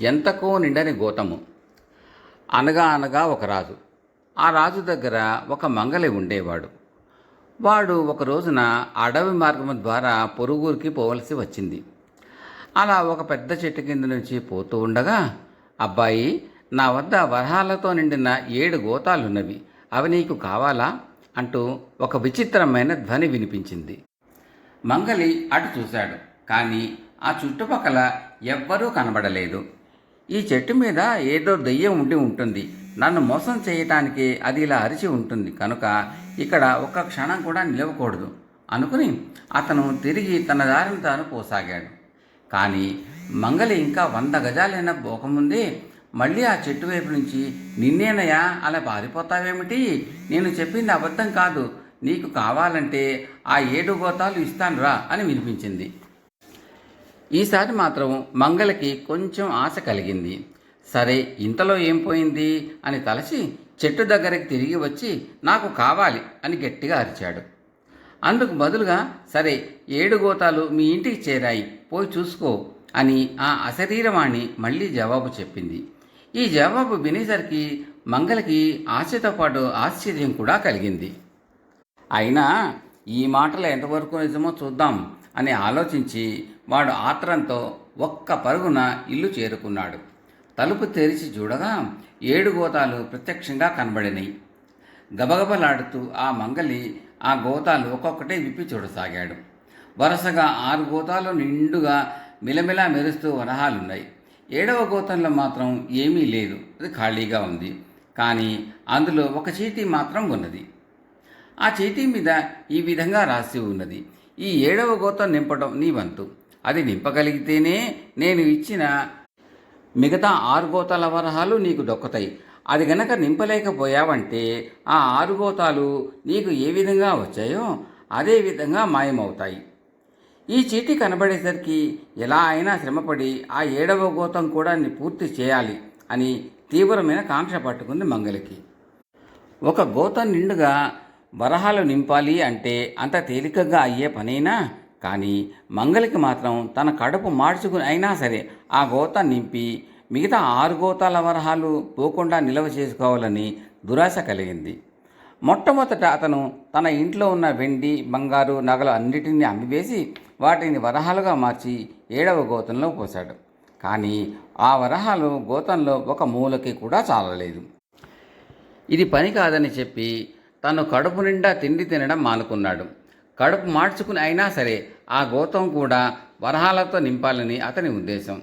ఎంతకో నిండని గోతము. అనగా అనగా ఒక రాజు. ఆ రాజు దగ్గర ఒక మంగలి ఉండేవాడు. వాడు ఒక రోజున అడవి మార్గం ద్వారా పొరుగురికి పోవలసి వచ్చింది. అలా ఒక పెద్ద చెట్టు కింద నుంచి పోతూ ఉండగా అబ్బాయి నా వద్ద వరహాలతో నిండిన ఏడు గోతాలున్నవి. అవి నీకు కావాలా? అంటూ ఒక విచిత్రమైన ధ్వని వినిపించింది. మంగలి అటు చూశాడు. కానీ ఆ చుట్టుపక్కల ఎవ్వరూ కనబడలేదు. ఈ చెట్టు మీద ఏదో దెయ్యం ఉండి ఉంటుంది. నన్ను మోసం చేయటానికి అది ఇలా అరిచి ఉంటుంది. కనుక ఇక్కడ ఒక్క క్షణం కూడా నిలవకూడదు. అనుకుని అతను తిరిగి తన దారిని తాను పోసాగాడు. కానీ మంగలి ఇంకా వంద గజాలైన పోకముందే మళ్ళీ ఆ చెట్టు వైపు నుంచి నిన్నేనయ్యా అలా పారిపోతావేమిటి? నేను చెప్పింది అబద్ధం కాదు. నీకు కావాలంటే ఆ ఏడు గోతాలు ఇస్తాను రా అని వినిపించింది. ఈసారి మాత్రం మంగళకి కొంచెం ఆశ కలిగింది. సరే ఇంతలో ఏం పోయింది? అని తలచి చెట్టు దగ్గరికి తిరిగి వచ్చి నాకు కావాలి అని గట్టిగా అరిచాడు. అందుకు బదులుగా సరే ఏడు గోతాలు మీ ఇంటికి చేరాయి పోయి చూసుకో అని ఆ అశరీరవాణి మళ్ళీ జవాబు చెప్పింది. ఈ జవాబు వినేసరికి మంగళకి ఆశతో పాటు ఆశ్చర్యం కూడా కలిగింది. అయినా ఈ మాటలు ఎంతవరకు నిజమో చూద్దాం. అని ఆలోచించి వాడు ఆత్రంతో ఒక్క పరుగున ఇల్లు చేరుకున్నాడు. తలుపు తెరిచి చూడగా ఏడు గోతాలు ప్రత్యక్షంగా కనబడినాయి. గబగబలాడుతూ ఆ మంగలి ఆ గోతాలు ఒక్కొక్కటే విప్పి చూడసాగాడు. వరుసగా ఆరు గోతాలు నిండుగా మిలమిలా మెరుస్తూ వరహాలున్నాయి. ఏడవ గోతంలో మాత్రం ఏమీ లేదు. అది ఖాళీగా ఉంది. కానీ అందులో ఒక చీటీ మాత్రం ఉన్నది. ఆ చీటీ మీద ఈ విధంగా రాసి ఉన్నది. ఈ ఏడవ గోతం నింపడం నీ వంతు. అది నింపగలిగితేనే నేను ఇచ్చిన మిగతా ఆరు గోతాల వరహాలు నీకు దొక్కుతాయి. అది గనక నింపలేకపోయావంటే ఆ ఆరు గోతాలు నీకు ఏ విధంగా వచ్చాయో అదే విధంగా మాయమవుతాయి. ఈ చీటి కనబడేసరికి ఎలా అయినా శ్రమపడి ఆ ఏడవ గోతం కూడా పూర్తి చేయాలి అని తీవ్రమైన కాంక్ష పట్టుకుంది మంగలికి. ఒక గోతం నిండుగా వరహాలు నింపాలి అంటే అంత తేలికగా అయ్యే పనైనా? కానీ మంగలికి మాత్రం తన కడుపు మార్చుకుని అయినా సరే ఆ గోతం నింపి మిగతా ఆరు గోతాల వరహాలు పోకుండా నిల్వ చేసుకోవాలని దురాశ కలిగింది. మొట్టమొదట అతను తన ఇంట్లో ఉన్న వెండి బంగారు నగలు అన్నిటినీ అమ్మివేసి వాటిని వరహాలుగా మార్చి ఏడవ గోతంలో పోశాడు. కానీ ఆ వరహాలు గోతంలో ఒక మూలకి కూడా చాలలేదు. ఇది పని కాదని చెప్పి తను కడుపు నిండా తిండి తినడం మానుకున్నాడు. కడుపు మార్చుకుని అయినా సరే ఆ గోతం కూడా వరహాలతో నింపాలని అతని ఉద్దేశం.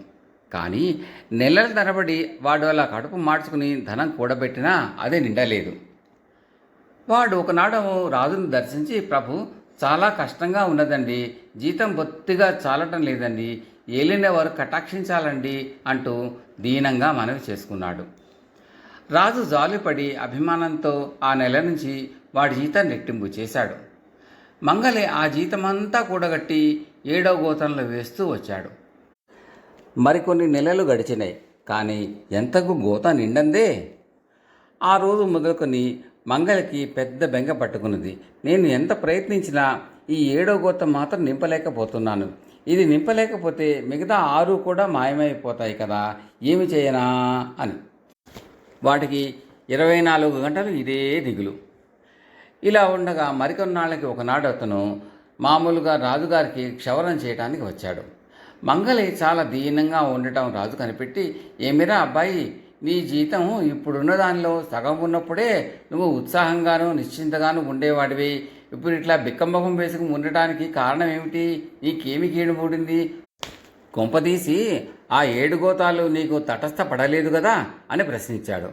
కానీ నెలల తరబడి వాడు అలా కడుపు మార్చుకుని ధనం కూడబెట్టినా అది నిండలేదు. వాడు ఒకనాడు రాజును దర్శించి ప్రభు చాలా కష్టంగా ఉన్నదండి. జీతం బొత్తిగా చాలటం లేదండి. ఏలిన వారు కటాక్షించాలండి అంటూ దీనంగా మనవి చేసుకున్నాడు. రాజు జాలిపడి అభిమానంతో ఆ నెల నుంచి వాడి జీతం రెట్టింపు చేశాడు. మంగలి ఆ జీతమంతా కూడగట్టి ఏడవ గోతంలో వేస్తూ వచ్చాడు. మరికొన్ని నెలలు గడిచినాయి. కానీ ఎంతకు గోత నిండందే? ఆ రోజు మొదలుకొని మంగలికి పెద్ద బెంగ పట్టుకున్నది. నేను ఎంత ప్రయత్నించినా ఈ ఏడో గోతం మాత్రం నింపలేకపోతున్నాను. ఇది నింపలేకపోతే మిగతా ఆరు కూడా మాయమైపోతాయి కదా. ఏమి చేయనా అని. వాటికి ఇరవై నాలుగు గంటలు ఇదే దిగులు. ఇలా ఉండగా మరికొన్నాళ్ళకి ఒకనాడు అతను మామూలుగా రాజుగారికి క్షవరం చేయడానికి వచ్చాడు. మంగలి చాలా దీనంగా ఉండటం రాజు కనిపెట్టి ఏమిరా అబ్బాయి నీ జీతం ఇప్పుడున్న దానిలో సగం ఉన్నప్పుడే నువ్వు ఉత్సాహంగాను నిశ్చింతగాను ఉండేవాడివి. ఇప్పుడు ఇట్లా బిక్కమ్మకం వేసుకుని ఉండటానికి కారణం ఏమిటి నీకేమి కీడు మూడింది? కొంపదీసి ఆ ఏడు గోతాలు నీకు తటస్థపడలేదు కదా? అని ప్రశ్నించాడు.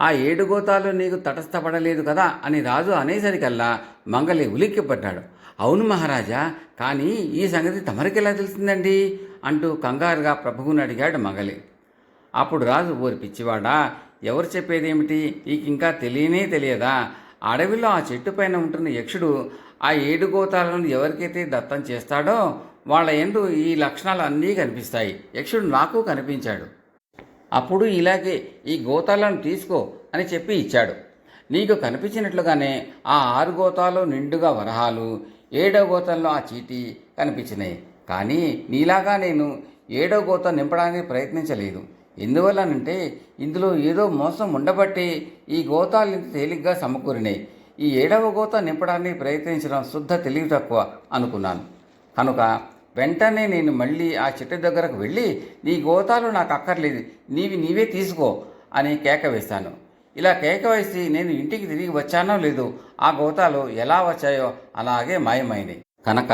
ఆ ఏడు గోతాలు నీకు తటస్థపడలేదు కదా? అని రాజు అనేసరికల్లా మంగలి ఉలిక్కిపడ్డాడు. అవును మహారాజా కానీ ఈ సంగతి తమరికెలా తెలిసిందండి? అంటూ కంగారుగా ప్రభువుని అడిగాడు మంగలి. అప్పుడు రాజు ఊరి పిచ్చివాడా ఎవరు చెప్పేదేమిటి? నీకు ఇంకా తెలియనే తెలియదా? అడవిలో ఆ చెట్టు పైన ఉంటున్న యక్షుడు ఆ ఏడు గోతాలను ఎవరికైతే దత్తం చేస్తాడో వాళ్ళ ఎందు ఈ లక్షణాలు అన్నీ కనిపిస్తాయి. యక్షుడు నాకు కనిపించాడు. అప్పుడు ఇలాగే ఈ గోతాలను తీసుకో అని చెప్పి ఇచ్చాడు. నీకు కనిపించినట్లుగానే ఆ ఆరు గోతాలు నిండుగా వరహాలు ఏడో గోతంలో ఆ చీటీ కనిపించినాయి. కానీ నీలాగా నేను ఏడో గోతం నింపడానికి ప్రయత్నించలేదు. ఎందువల్లనంటే ఇందులో ఏదో మోసం ఉండబట్టి ఈ గోతాలు ఇంత తేలిగ్గా సమకూరినాయి. ఈ ఏడవ గోత నింపడానికి ప్రయత్నించడం శుద్ధ తెలివి తక్కువ అనుకున్నాను. కనుక వెంటనే నేను మళ్ళీ ఆ చెట్టు దగ్గరకు వెళ్ళి నీ గోతాలు నాకు అక్కర్లేదు నీవి నీవే తీసుకో అని కేక వేశాను. ఇలా కేక వేసి నేను ఇంటికి తిరిగి వచ్చానో లేదో ఆ గోతాలు ఎలా వచ్చాయో అలాగే మాయమైంది కనుక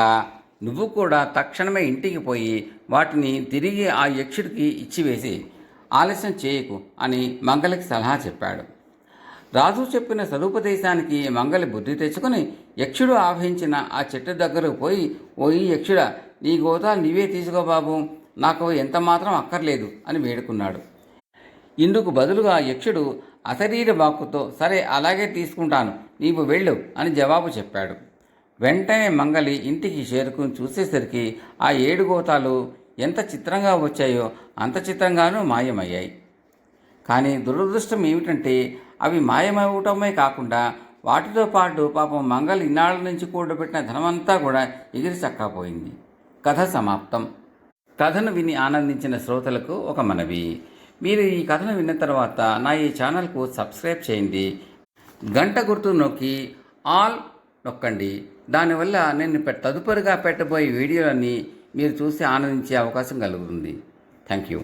నువ్వు కూడా తక్షణమే ఇంటికి పోయి వాటిని తిరిగి ఆ యక్షుడికి ఇచ్చివేసి ఆలస్యం చేయకు అని మంగలికి సలహా చెప్పాడు. రాజు చెప్పిన సదుపదేశానికి మంగలి బుద్ధి తెచ్చుకొని యక్షుడు ఆవహించిన ఆ చెట్టు దగ్గరకు పోయి ఓ ఈ యక్షుడా నీ గోతాలు నీవే తీసుకో బాబు. నాకు ఎంత మాత్రం అక్కర్లేదు అని వేడుకున్నాడు. ఇందుకు బదులుగా యక్షుడు అశరీర వాక్కుతో సరే అలాగే తీసుకుంటాను నీవు వెళ్ళు అని జవాబు చెప్పాడు. వెంటనే మంగలి ఇంటికి చేరుకుని చూసేసరికి ఆ ఏడు గోతాలు ఎంత చిత్రంగా వచ్చాయో అంత చిత్రంగానూ మాయమయ్యాయి. కానీ దురదృష్టం ఏమిటంటే అవి మాయమవటమే కాకుండా వాటితో పాటు పాపం మంగళ ఇన్నాళ్ళ నుంచి కూడబెట్టిన ధనమంతా కూడా ఎగిరి చక్కపోయింది. కథ సమాప్తం. కథను విని ఆనందించిన శ్రోతలకు ఒక మనవి. మీరు ఈ కథను విన్న తర్వాత నా ఈ ఛానల్కు సబ్స్క్రైబ్ చేయండి. గంట గుర్తు నొక్కి ఆల్ నొక్కండి. దానివల్ల నేను పె- తదుపరిగా పెట్టబోయే వీడియోలన్నీ మీరు చూసి ఆనందించే అవకాశం కలుగుతుంది. Thank you